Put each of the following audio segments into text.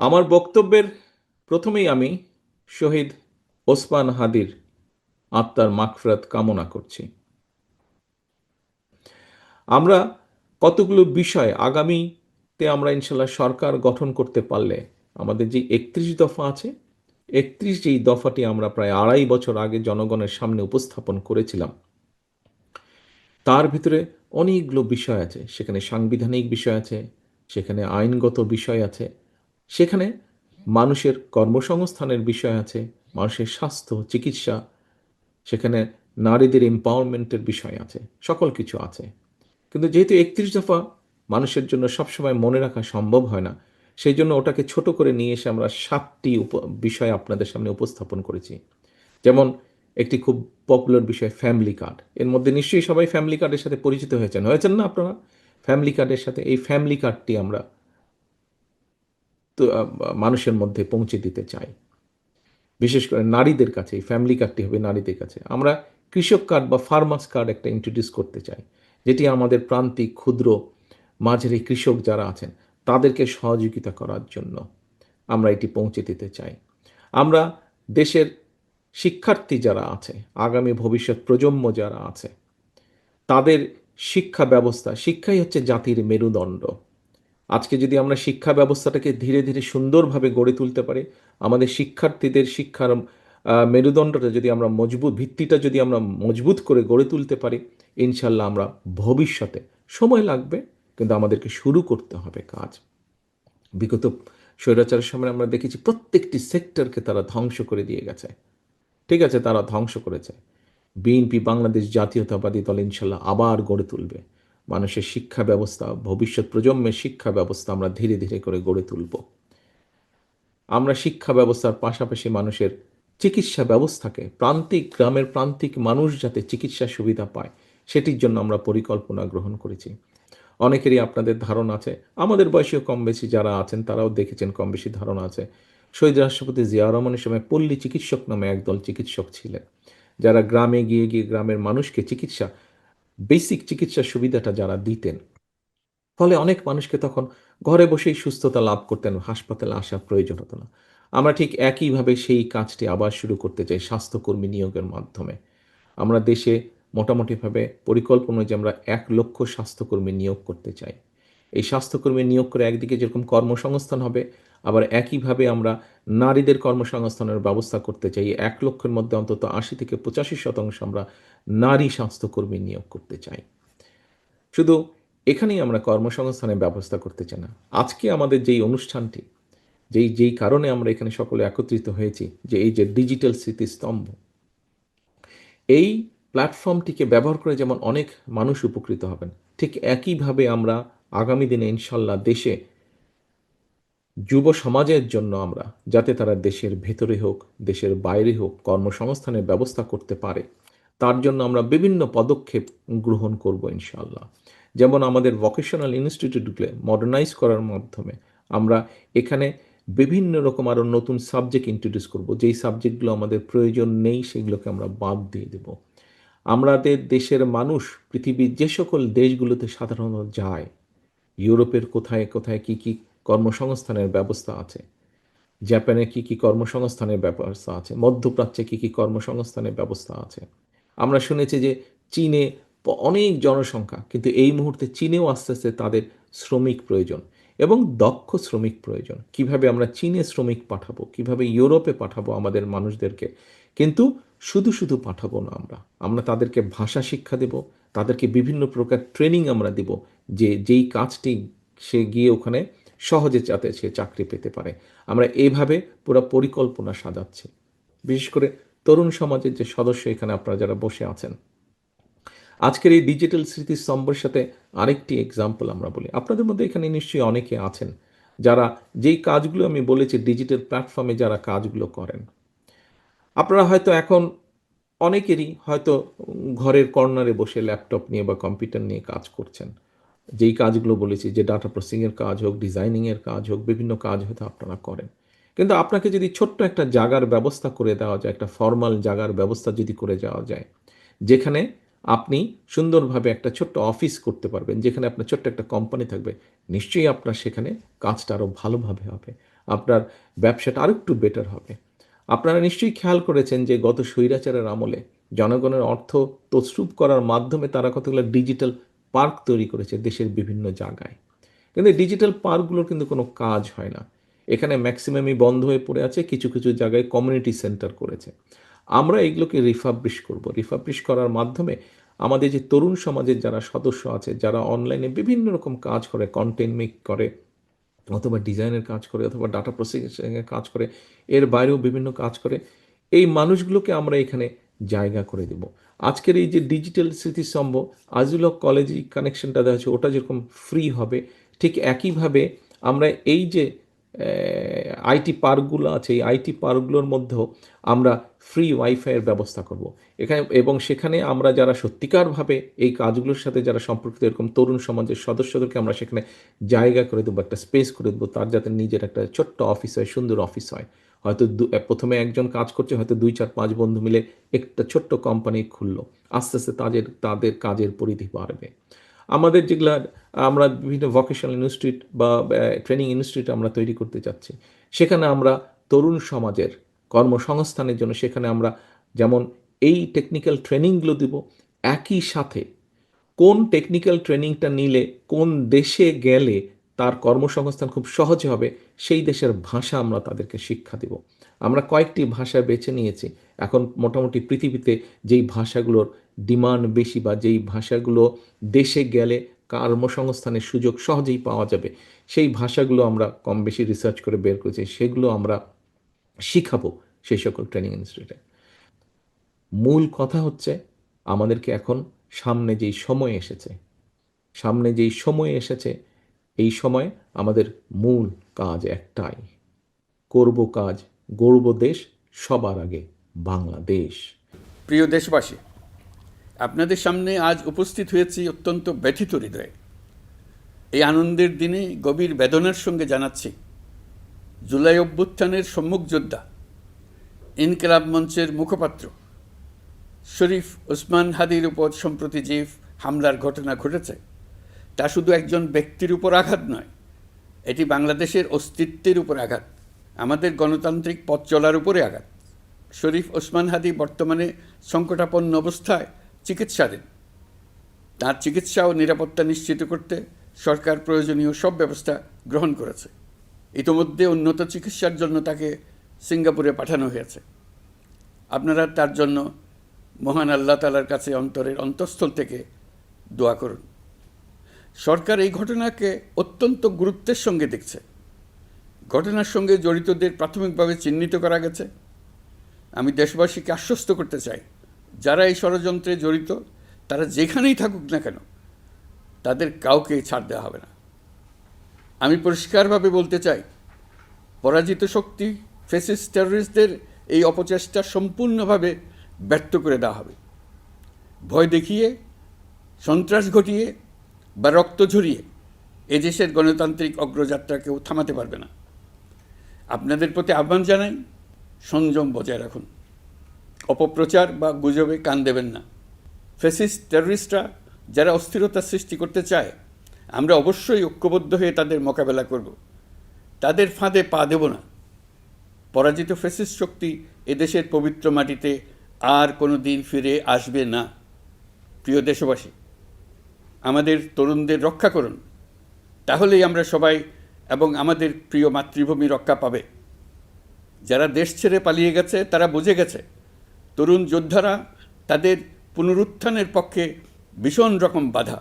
আমার বক্তব্যের প্রথমেই আমি শহীদ ওসমান হাদির আত্মার মাগফিরাত কামনা করছি। আমরা কতগুলো বিষয় আগামীতে আমরা ইনশাল্লাহ সরকার গঠন করতে পারলে আমাদের যে একত্রিশ দফা আছে, একত্রিশ যেই দফাটি আমরা প্রায় আড়াই বছর আগে জনগণের সামনে উপস্থাপন করেছিলাম, তার ভিতরে অনেকগুলো বিষয় আছে। সেখানে সাংবিধানিক বিষয় আছে, সেখানে আইনগত বিষয় আছে সেখানে মানুষের কর্মসংস্থানের বিষয় আছে, মানুষের স্বাস্থ্য, চিকিৎসা, সেখানে নারীদের এম্পাওয়ারমেন্টের বিষয় আছে, সকল কিছু আছে। কিন্তু যেহেতু একত্রিশ দফা মানুষের জন্য সবসময় মনে রাখা সম্ভব হয় না, সেই জন্য ওটাকে ছোট করে নিয়ে এসে আমরা সাতটি উপ বিষয় আপনাদের সামনে উপস্থাপন করেছি। যেমন একটি খুব পপুলার বিষয় ফ্যামিলি কার্ড এর মধ্যে নিশ্চয়ই সবাই ফ্যামিলি কার্ডের সাথে পরিচিত হয়েছেন। হয়েছেন না আপনারা? ফ্যামিলি কার্ডের সাথে এই ফ্যামিলি কার্ডটি আমরা মানুষের মধ্যে পৌঁছে দিতে চাই। বিশেষ করে নারীদের কাছে, এই ফ্যামিলি কার্ডটি হবে নারীদের কাছে। আমরা কৃষক কার্ড বা ফার্মার্স কার্ড একটা ইন্ট্রোডিউস করতে চাই, যেটি আমাদের প্রান্তিক, ক্ষুদ্র, মাঝারি কৃষক যারা আছেন, তাদেরকে সহযোগিতা করার জন্য আমরা এটি পৌঁছে দিতে চাই। আমরা দেশের শিক্ষার্থী যারা আছে, আগামী ভবিষ্যৎ প্রজন্ম যারা আছে, তাদের শিক্ষা ব্যবস্থা, শিক্ষাই হচ্ছে জাতির মেরুদণ্ড। আজকে যদি আমরা শিক্ষা ব্যবস্থাটাকে ধীরে ধীরে সুন্দরভাবে গড়ে তুলতে পারি, আমাদের শিক্ষার্থীদের শিক্ষার মেরুদণ্ডটা যদি আমরা মজবুত, ভিত্তিটা যদি আমরা মজবুত করে গড়ে তুলতে পারি ইনশাল্লাহ আমরা ভবিষ্যতে সময় লাগবে, কিন্তু আমাদেরকে শুরু করতে হবে কাজ। বিগত স্বৈরাচারের সময় আমরা দেখেছি প্রত্যেকটি সেক্টরকে তারা ধ্বংস করে দিয়ে গেছে। ঠিক আছে, তারা ধ্বংস করেছে। বিএনপি, বাংলাদেশ জাতীয়তাবাদী দল ইনশাল্লাহ আবার গড়ে তুলবে। মানুষের শিক্ষা ব্যবস্থা, ভবিষ্যৎ প্রজন্মের শিক্ষা ব্যবস্থা আমরা ধীরে ধীরে করে গড়ে তুলব। আমরা শিক্ষা ব্যবস্থার পাশাপাশি মানুষের চিকিৎসা ব্যবস্থাকে, প্রান্তিক গ্রামের প্রান্তিক মানুষ যাতে চিকিৎসা সুবিধা পায়, সেটির জন্য আমরা পরিকল্পনা গ্রহণ করেছি। অনেকেরই আপনাদের ধারণা আছে, আমাদের বয়সীয় কম বেশি যারা আছেন তারাও দেখেছেন কম বেশি ধারণা আছে। শহীদ রাষ্ট্রপতি জিয়া রহমানের সময় পল্লী চিকিৎসক নামে একদল চিকিৎসক ছিলেন। যারা গ্রামে গিয়ে গিয়ে গ্রামের মানুষকে চিকিৎসা বেসিক চিকিৎসা সুবিধাটা যারা দিতেন, ফলে অনেক মানুষকে তখন ঘরে বসেই সুস্থতা লাভ করতেন, হাসপাতালে আসার প্রয়োজন হতো না। আমরা ঠিক একইভাবে সেই কাজটি আবার শুরু করতে চাই স্বাস্থ্যকর্মী নিয়োগের মাধ্যমে। আমরা দেশে মোটামুটিভাবে পরিকল্পনা যে আমরা এক লক্ষ স্বাস্থ্যকর্মী নিয়োগ করতে চাই। এই স্বাস্থ্যকর্মী নিয়োগ করে একদিকে যেরকম কর্মসংস্থান হবে, আবার একইভাবে আমরা নারীদের কর্মসংস্থানের ব্যবস্থা করতে চাই। এক লক্ষের মধ্যে অন্তত আশি থেকে পঁচাশি শতাংশ আমরা নারী স্বাস্থ্যকর্মী নিয়োগ করতে চাই। শুধু এখানেই আমরা কর্মসংস্থানের ব্যবস্থা করতে চাই না। আজকে আমাদের যেই অনুষ্ঠানটি, যেই যেই কারণে আমরা এখানে সকলে একত্রিত হয়েছি যে এই যে ডিজিটাল স্মৃতিস্তম্ভ, এই প্ল্যাটফর্মটিকে ব্যবহার করে যেমন অনেক মানুষ উপকৃত হবেন, ঠিক একইভাবে আমরা আগামী দিনে ইনশাল্লাহ দেশে যুব সমাজের জন্য আমরা, যাতে তারা দেশের ভেতরে হোক, দেশের বাইরে হোক, কর্মসংস্থানের ব্যবস্থা করতে পারে তার জন্য আমরা বিভিন্ন পদক্ষেপ গ্রহণ করব ইনশাল্লাহ যেমন আমাদের ভোকেশনাল ইনস্টিটিউটগুলো মডার্নাইজ করার মাধ্যমে আমরা এখানে বিভিন্ন রকম আরও নতুন সাবজেক্ট ইন্ট্রোডিউস করব। যেই সাবজেক্টগুলো আমাদের প্রয়োজন নেই সেগুলোকে আমরা বাদ দিয়ে দেব। আমাদের দেশের মানুষ, পৃথিবীর যে সকল দেশগুলোতে সাধারণত যায়, ইউরোপের কোথায় কোথায় কি কি কর্মসংস্থানের ব্যবস্থা আছে, জাপানে কি কি কর্মসংস্থানের ব্যবস্থা আছে, মধ্যপ্রাচ্যে কি কি কর্মসংস্থানের ব্যবস্থা আছে আমরা শুনেছি যে চীনে অনেক জনসংখ্যা, কিন্তু এই মুহূর্তে চীনেও আস্তে আস্তে তাদের শ্রমিক প্রয়োজন এবং দক্ষ শ্রমিক প্রয়োজন। কীভাবে আমরা চীনে শ্রমিক পাঠাবো, কীভাবে ইউরোপে পাঠাবো আমাদের মানুষদেরকে, কিন্তু শুধু শুধু পাঠাবো না আমরা। আমরা তাদেরকে ভাষা শিক্ষা দেব, তাদেরকে বিভিন্ন প্রকার ট্রেনিং আমরা দেব, যে যেই কাজটি সে গিয়ে ওখানে সহজে যাতে সে চাকরি পেতে পারে। আমরা এইভাবে পুরো পরিকল্পনা সাজাচ্ছি। বিশেষ করে তরুণ সমাজের যে সদস্য এখানে আপনারা যারা বসে আছেন। আজকের এই ডিজিটাল স্মৃতিস্তম্ভের সাথে আরেকটি এক্সাম্পল আমরা বলি। আপনাদের মধ্যে এখানে নিশ্চয়ই অনেকে আছেন যারা যেই কাজগুলো আমি বলেছি ডিজিটাল প্ল্যাটফর্মে যারা কাজগুলো করেন। আপনারা হয়তো এখন অনেকেরই হয়তো ঘরের কর্নারে বসে ল্যাপটপ নিয়ে বা কম্পিউটার নিয়ে কাজ করছেন। যেই কাজগুলো বলেছি যে ডাটা প্রসেসিংয়ের কাজ হোক ডিজাইনিংয়ের কাজ হোক, বিভিন্ন কাজ হয়তো আপনারা করেন। কিন্তু আপনাকে যদি ছোট্ট একটা জাগার ব্যবস্থা করে দেওয়া যায়, একটা ফর্মাল জাগার ব্যবস্থা যদি করে যাওয়া যায়, যেখানে আপনি সুন্দরভাবে একটা ছোট্ট অফিস করতে পারবেন, যেখানে আপনার ছোট্ট একটা কোম্পানি থাকবে, নিশ্চয়ই আপনার সেখানে কাজটা আরও ভালোভাবে হবে, আপনার ব্যবসাটা আরও আরেকটু বেটার হবে। আপনারা নিশ্চয়ই খেয়াল করেছেন যে গত স্বৈরাচারের আমলে জনগণের অর্থ তছরূপ করার মাধ্যমে তারা কতগুলো ডিজিটাল পার্ক তৈরি করেছে দেশের বিভিন্ন জায়গায়। কিন্তু ডিজিটাল পার্কগুলোর কিন্তু কোনো কাজ হয় না। এখানে ম্যাক্সিমামই বন্ধ হয়ে পড়ে আছে, কিছু কিছু জায়গায় কমিউনিটি সেন্টার করেছে। আমরা এগুলোকে রিফাবলিশ করব। রিফাবলিশ করার মাধ্যমে আমাদের যে তরুণ সমাজের যারা সদস্য আছে, যারা অনলাইনে বিভিন্ন রকম কাজ করে কন্টেন্ট মেক করে, অথবা ডিজাইনের কাজ করে, অথবা ডাটা প্রসেসিংয়ের কাজ করে, এর বাইরেও বিভিন্ন কাজ করে, এই মানুষগুলোকে আমরা এখানে জায়গা করে দেব। আজকের এই যে ডিজিটাল স্মৃতিস্তম্ভ, আজুলক কলেজ কানেকশনটা দেওয়া হচ্ছে ওটা যেরকম ফ্রি হবে, ঠিক একইভাবে আমরা এই যে আইটি পার্কগুলো আছে, এই আইটি পার্কগুলোর মধ্যেও আমরা ফ্রি ওয়াইফাইয়ের ব্যবস্থা করব। এখানে এবং সেখানে আমরা যারা সত্যিকারভাবে এই কাজগুলোর সাথে যারা সম্পর্কিত, এরকম তরুণ সমাজের সদস্যদেরকে আমরা সেখানে জায়গা করে দেবো, একটা স্পেস করে দেবো, তার যাতে নিজের একটা ছোট্ট অফিস হয়, সুন্দর অফিস হয়। হয়তো প্রথমে একজন কাজ করছে, হয়তো দুই, চার, পাঁচ বন্ধু মিলে একটা ছোট্ট কোম্পানি খুললো। আস্তে আস্তে তাদের তাদের কাজের পরিধি বাড়বে। আমাদের যেগুলা, আমরা বিভিন্ন ভোকেশনাল ইনস্টিটিউট বা ট্রেনিং ইনস্টিটিউট আমরা তৈরি করতে চাচ্ছি। সেখানে আমরা তরুণ সমাজের কর্মসংস্থানের জন্য সেখানে আমরা যেমন এই টেকনিক্যাল ট্রেনিংগুলো দিব, একই সাথে কোন টেকনিক্যাল ট্রেনিংটা নিলে কোন দেশে গেলে তার কর্মসংস্থান খুব সহজে হবে, সেই দেশের ভাষা আমরা তাদেরকে শিক্ষা দেব। আমরা কয়েকটি ভাষা বেছে নিয়েছি। এখন মোটামুটি পৃথিবীতে যেই ভাষাগুলোর ডিমান্ড বেশি বা যেই ভাষাগুলো দেশে গেলে কর্মসংস্থানের সুযোগ সহজেই পাওয়া যাবে, সেই ভাষাগুলো আমরা কম বেশি রিসার্চ করে বের করেছি, সেগুলো আমরা শিখাবো সেই সকল ট্রেনিং ইনস্টিটিউটে মূল কথা হচ্ছে আমাদেরকে এখন সামনে যেই সময় এসেছে, সামনে যেই সময় এসেছে, এই সময় আমাদের মূল কাজ একটাই, করব কাজ গর্ব দেশ সবার আগে, বাংলাদেশ। প্রিয় দেশবাসী আপনাদের সামনে আজ উপস্থিত হয়েছি অত্যন্ত ব্যথিত হৃদয়ে। এই আনন্দের দিনে গভীর বেদনার সঙ্গে জানাচ্ছি। জুলাই অভ্যুত্থানের সম্মুখ যোদ্ধা, ইনকিলাব মঞ্চের মুখপাত্র, শরীফ ওসমান হাদির উপর সম্প্রতি যে হামলার ঘটনা ঘটেছে, তা শুধু একজন ব্যক্তির উপর আঘাত নয়, এটি বাংলাদেশের অস্তিত্বের উপর আঘাত, আমাদের গণতান্ত্রিক পথ চলার উপরে আঘাত। শরীফ ওসমান হাদি বর্তমানে সংকটাপন্ন অবস্থায় চিকিৎসাধীন। তার চিকিৎসা ও নিরাপত্তা নিশ্চিত করতে সরকার প্রয়োজনীয় সব ব্যবস্থা গ্রহণ করেছে। ইতোমধ্যে উন্নত চিকিৎসার জন্য তাকে সিঙ্গাপুরে পাঠানো হয়েছে। আপনারা তার জন্য মহান আল্লাহ তালার কাছে অন্তরের অন্তঃস্থল থেকে দোয়া করুন। সরকার এই ঘটনাকে অত্যন্ত গুরুত্বের সঙ্গে দেখছে। ঘটনার সঙ্গে জড়িতদের প্রাথমিকভাবে চিহ্নিত করা গেছে। আমি দেশবাসীকে আশ্বস্ত করতে চাই যারা এই ষড়যন্ত্রে জড়িত, তারা যেখানেই থাকুক না কেন, তাদের কাউকে ছাড় দেওয়া হবে না। আমি পরিষ্কারভাবে বলতে চাই, পরাজিত শক্তি ফেসিস টেররিস্টদের এই অপচেষ্টা সম্পূর্ণভাবে ব্যর্থ করে দেওয়া হবে। ভয় দেখিয়ে, সন্ত্রাস ঘটিয়ে বা রক্ত ঝরিয়ে এদেশের গণতান্ত্রিক অগ্রযাত্রা কেউ থামাতে পারবে না। আপনাদের প্রতি আহ্বান জানাই, সংযম বজায় রাখুন। অপপ্রচার বা গুজবে কান দেবেন না। ফেসিস্ট টেররিস্টরা যারা অস্থিরতা সৃষ্টি করতে চায়, আমরা অবশ্যই ঐক্যবদ্ধ হয়ে তাদের মোকাবেলা করব। তাদের ফাঁদে পা দেব না। পরাজিত ফেসিস্ট শক্তি এদেশের পবিত্র মাটিতে আর কোনো দিন ফিরে আসবে না। প্রিয় দেশবাসী, আমাদের তরুণদের রক্ষা করুন। তাহলেই আমরা সবাই এবং আমাদের প্রিয় মাতৃভূমি রক্ষা পাবে। যারা দেশ ছেড়ে পালিয়ে গেছে, তারা বুঝে গেছে তরুণ যোদ্ধারা তাদের পুনরুত্থানের পক্ষে ভীষণ রকম বাধা।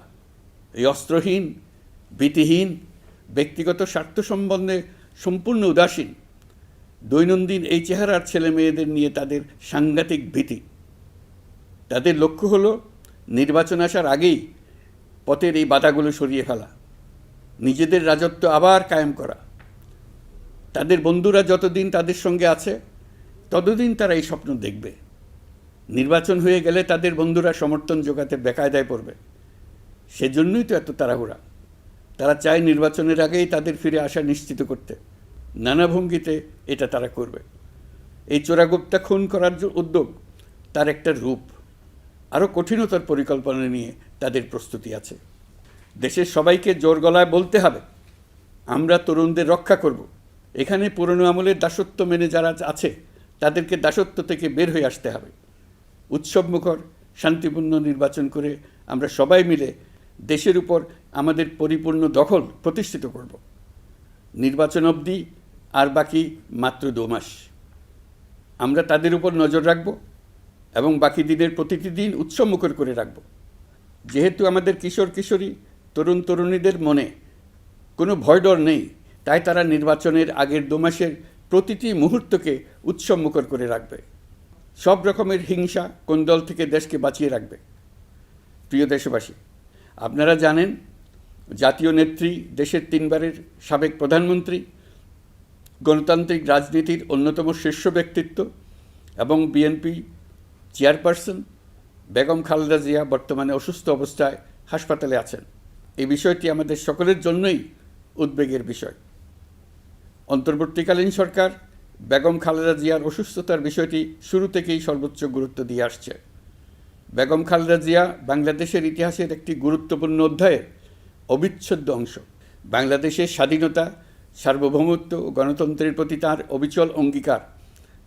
এই অস্ত্রহীন, ভীতিহীন, ব্যক্তিগত স্বার্থ সম্বন্ধে সম্পূর্ণ উদাসীন, দৈনন্দিন এই চেহারার ছেলে মেয়েদের নিয়ে তাদের সাংঘাতিক ভীতি। তাদের লক্ষ্য হলো নির্বাচন আসার আগেই পথের এই বাধাগুলো সরিয়ে ফেলা, নিজেদের রাজত্ব আবার কায়েম করা। তাদের বন্ধুরা যতদিন তাদের সঙ্গে আছে, ততদিন তারা এই স্বপ্ন দেখবে। নির্বাচন হয়ে গেলে তাদের বন্ধুরা সমর্থন জোগাতে বেকায়দায় পড়বে। সেজন্যই তো এত তাড়াহুড়া। তারা চায় নির্বাচনের আগেই তাদের ফিরে আসা নিশ্চিত করতে। নানা ভঙ্গিতে এটা তারা করবে। এই চোরাগুপ্তা খুন করার যে উদ্যোগ, তার একটা রূপ। আরও কঠিনতর পরিকল্পনা নিয়ে তাদের প্রস্তুতি আছে। দেশের সবাইকে জোর গলায় বলতে হবে, আমরা তরুণদের রক্ষা করব। এখানে পুরনো আমলের দাসত্ব মেনে যারা আছে, তাদেরকে দাসত্ব থেকে বের হয়ে আসতে হবে। উৎসবমুখর, শান্তিপূর্ণ নির্বাচন করে আমরা সবাই মিলে দেশের উপর আমাদের পরিপূর্ণ দখল প্রতিষ্ঠিত করব। নির্বাচন অবধি আর বাকি মাত্র দু মাস। আমরা তাদের উপর নজর রাখব এবং বাকি দিনের প্রতিটি দিন উৎসবমুখর করে রাখব। যেহেতু আমাদের কিশোর, কিশোরী, তরুণ, তরুণীদের মনে কোনো ভয় ডর নেই, তাই তারা নির্বাচনের আগের দু মাসের প্রতিটি মুহূর্তকে উৎসবমুখর করে রাখবে। সব রকমের হিংসা কোন দল থেকে দেশকে বাঁচিয়ে রাখবে। প্রিয় দেশবাসী, আপনারা জানেন, জাতীয় নেত্রী দেশের তিনবারের সাবেক প্রধানমন্ত্রী, গণতান্ত্রিক রাজনীতির অন্যতম শীর্ষ ব্যক্তিত্ব এবং বিএনপি চেয়ারপারসন বেগম খালেদা জিয়া বর্তমানে অসুস্থ অবস্থায় হাসপাতালে আছেন। এই বিষয়টি আমাদের সকলের জন্যই উদ্বেগের বিষয়। অন্তর্বর্তীকালীন সরকার বেগম খালেদা জিয়ার অসুস্থতার বিষয়টি শুরু থেকেই সর্বোচ্চ গুরুত্ব দিয়ে আসছে। বেগম খালেদা জিয়া বাংলাদেশের ইতিহাসের একটি গুরুত্বপূর্ণ অধ্যায়ের অবিচ্ছেদ্য অংশ। বাংলাদেশের স্বাধীনতা, সার্বভৌমত্ব ও গণতন্ত্রের প্রতি তার অবিচল অঙ্গীকার,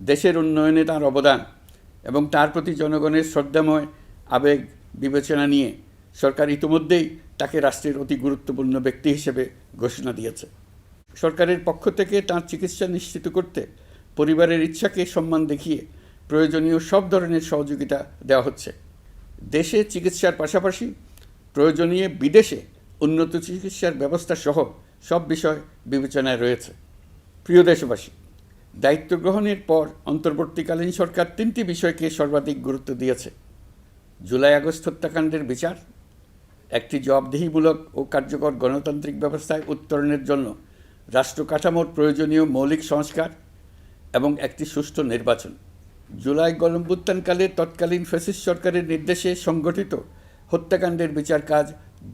দেশের উন্নয়নে তার অবদান এবং তার প্রতি জনগণের শ্রদ্ধাময় আবেগ বিবেচনা নিয়ে সরকার ইতিমধ্যেই তাকে রাষ্ট্রের অতি গুরুত্বপূর্ণ ব্যক্তি হিসেবে ঘোষণা দিয়েছে। সরকারের পক্ষ থেকে তার চিকিৎসা নিশ্চিত করতে পরিবারের ইচ্ছাকে সম্মান দেখিয়ে প্রয়োজনীয় সব ধরনের সহযোগিতা দেওয়া হচ্ছে। দেশে চিকিৎসার পাশাপাশি প্রয়োজনীয় বিদেশে উন্নত চিকিৎসার ব্যবস্থা সহ সব বিষয় বিবেচনায় রয়েছে। প্রিয় দেশবাসী, দায়িত্ব গ্রহণের পর অন্তর্বর্তীকালীন সরকার তিনটি বিষয়কে সর্বাধিক গুরুত্ব দিয়েছে। জুলাই আগস্ট হত্যাকাণ্ডের বিচার, একটি জবাবদিহিমূলক ও কার্যকর গণতান্ত্রিক ব্যবস্থায় উত্তরণের জন্য রাষ্ট্র কাঠামোর প্রয়োজনীয় মৌলিক সংস্কার এবং একটি সুষ্ঠু নির্বাচন। জুলাই গণভ্যুত্থানকালে তৎকালীন ফ্যাসিস্ট সরকারের নির্দেশে সংগঠিত হত্যাকাণ্ডের বিচার কাজ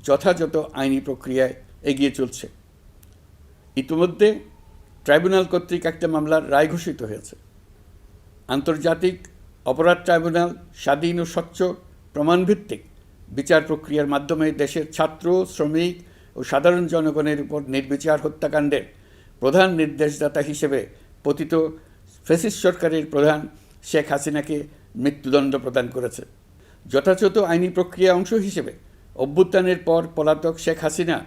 যথাযথ আইনি প্রক্রিয়ায় এগিয়ে চলছে। ইতিমধ্যে ট্রাইব্যুনাল কর্তৃক একটা মামলার রায় ঘোষিত হয়েছে। আন্তর্জাতিক অপরাধ ট্রাইব্যুনাল স্বাধীন ও স্বচ্ছ প্রমাণভিত্তিক বিচার প্রক্রিয়ার মাধ্যমে দেশের ছাত্র, শ্রমিক ও সাধারণ জনগণের উপর নির্বিচার হত্যাকাণ্ডের প্রধান নির্দেশদাতা হিসেবে পতিত ফেসিস সরকারের প্রধান শেখ হাসিনাকে মৃত্যুদণ্ড প্রদান করেছে। যথাযথ আইনি প্রক্রিয়া অংশ হিসেবে অভ্যুত্থানের পর পলাতক শেখ হাসিনা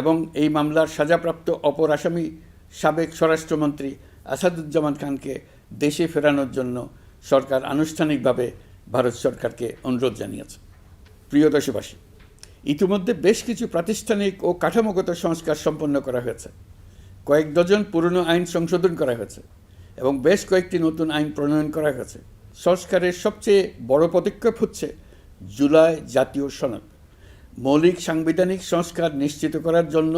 এবং এই মামলার সাজাপ্রাপ্ত অপর আসামি সাবেক স্বরাষ্ট্রমন্ত্রী আসাদুজ্জামান খানকে দেশে ফেরানোর জন্য সরকার আনুষ্ঠানিকভাবে ভারত সরকারকে অনুরোধ জানিয়েছে। প্রিয় দেশবাসী ইতিমধ্যে বেশ কিছু প্রাতিষ্ঠানিক ও কাঠামোগত সংস্কার সম্পন্ন করা হয়েছে। কয়েক ডজন পুরনো আইন সংশোধন করা হয়েছে এবং বেশ কয়েকটি নতুন আইন প্রণয়ন করা হয়েছে। সংস্কারের সবচেয়ে বড় পদক্ষেপ হচ্ছে জুলাই জাতীয় সনদ। মৌলিক সাংবিধানিক সংস্কার নিশ্চিত করার জন্য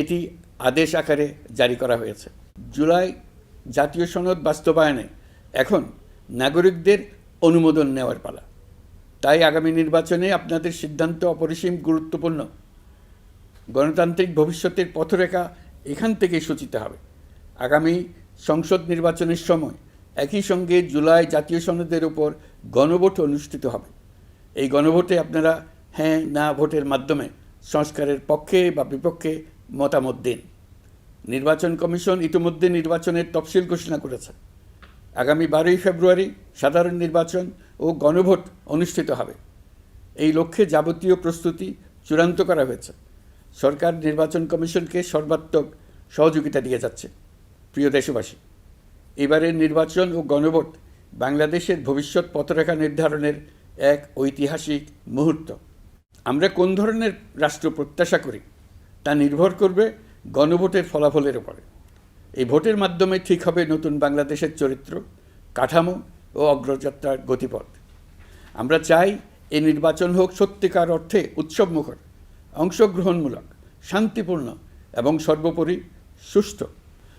এটি আদেশ আকারে জারি করা হয়েছে। জুলাই জাতীয় সনদ বাস্তবায়নে এখন নাগরিকদের অনুমোদন নেওয়ার পালা। তাই আগামী নির্বাচনে আপনাদের সিদ্ধান্ত অপরিসীম গুরুত্বপূর্ণ। গণতান্ত্রিক ভবিষ্যতের পথরেখা এখান থেকেই সূচিত হবে। আগামী সংসদ নির্বাচনের সময় একই সঙ্গে জুলাই জাতীয় সনদের উপর গণভোট অনুষ্ঠিত হবে। এই গণভোটে আপনারা হ্যাঁ না ভোটের মাধ্যমে সংস্কারের পক্ষে বা বিপক্ষে মতামত দিন। নির্বাচন কমিশন ইতিমধ্যে নির্বাচনের তফসিল ঘোষণা করেছে। আগামী বারোই ফেব্রুয়ারি সাধারণ নির্বাচন ও গণভোট অনুষ্ঠিত হবে। এই লক্ষ্যে যাবতীয় প্রস্তুতি চূড়ান্ত করা হয়েছে। সরকার নির্বাচন কমিশনকে সর্বাত্মক সহযোগিতা দিয়ে যাচ্ছে। প্রিয় দেশবাসী, এবারের নির্বাচন ও গণভোট বাংলাদেশের ভবিষ্যৎ পথরেখা নির্ধারণের এক ঐতিহাসিক মুহূর্ত। আমরা কোন ধরনের রাষ্ট্র প্রত্যাশা করি তা নির্ভর করবে গণভোটের ফলাফলের উপরে। এই ভোটের মাধ্যমে ঠিক হবে নতুন বাংলাদেশের চরিত্র, কাঠামো ও অগ্রযাত্রার গতিপথ। আমরা চাই এই নির্বাচন হোক সত্যিকার অর্থে উৎসবমুখর, অংশগ্রহণমূলক, শান্তিপূর্ণ এবং সর্বোপরি সুষ্ঠু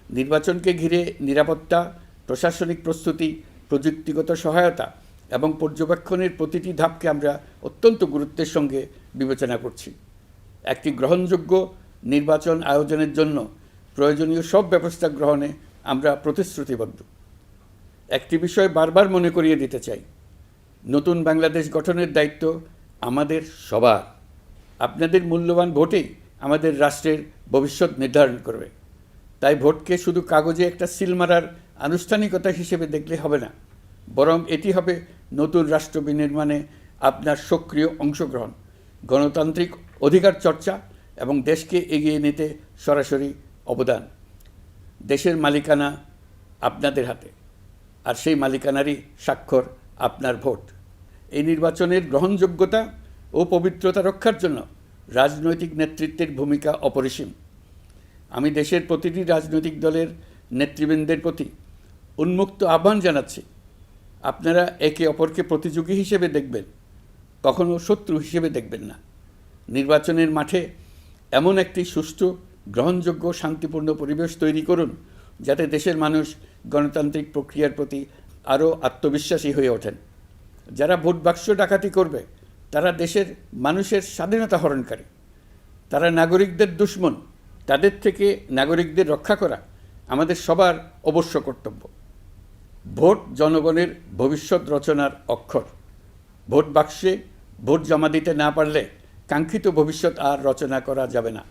নির্বাচনকে ঘিরে নিরাপত্তা, প্রশাসনিক প্রস্তুতি, প্রযুক্তিগত সহায়তা এবং পর্যবেক্ষণের প্রতিটি ধাপকে আমরা অত্যন্ত গুরুত্বের সঙ্গে বিবেচনা করছি। একটি গ্রহণযোগ্য নির্বাচন আয়োজনের জন্য প্রয়োজনীয় সব ব্যবস্থা গ্রহণে আমরা প্রতিশ্রুতিবদ্ধ। একটি বিষয় বারবার মনে করিয়ে দিতে চাই। নতুন বাংলাদেশ গঠনের দায়িত্ব আমাদের সবার। আপনাদের মূল্যবান ভোটেই আমাদের রাষ্ট্রের ভবিষ্যৎ নির্ধারণ করবে। তাই ভোটকে শুধু কাগজে একটা সিল মারার আনুষ্ঠানিকতা হিসেবে দেখলে হবে না, বরং এটি হবে নতুন রাষ্ট্র বিনির্মাণে আপনার সক্রিয় অংশগ্রহণ, গণতান্ত্রিক অধিকার চর্চা এবং দেশকে এগিয়ে নিতে সরাসরি অবদান। দেশের মালিকানা আপনাদের হাতে। আর সেই মালিকানারই স্বাক্ষর আপনার ভোট। এই নির্বাচনের গ্রহণযোগ্যতা ও পবিত্রতা রক্ষার জন্য রাজনৈতিক নেতৃত্বের ভূমিকা অপরিসীম। আমি দেশের প্রতিটি রাজনৈতিক দলের নেতৃবৃন্দের প্রতি উন্মুক্ত আহ্বান জানাচ্ছি। আপনারা একে অপরকে প্রতিযোগী হিসেবে দেখবেন, কখনো শত্রু হিসেবে দেখবেন না। নির্বাচনের মাঠে এমন একটি সুষ্ঠু, গ্রহণযোগ্য, শান্তিপূর্ণ পরিবেশ তৈরি করুন যাতে দেশের মানুষ গণতান্ত্রিক প্রক্রিয়ার প্রতি আরও আত্মবিশ্বাসী হয়ে ওঠেন। যারা ভোট বাক্স ডাকাতি করবে, তারা দেশের মানুষের স্বাধীনতা হরণকারী। তারা নাগরিকদের দুশ্মন, তাদের থেকে নাগরিকদের রক্ষা করা আমাদের সবার অবশ্য কর্তব্য। ভোট জনগণের ভবিষ্যৎ রচনার অক্ষর। ভোট বাক্সে ভোট জমা দিতে না পারলে কাঙ্ক্ষিত ভবিষ্যৎ আর রচনা করা যাবে না।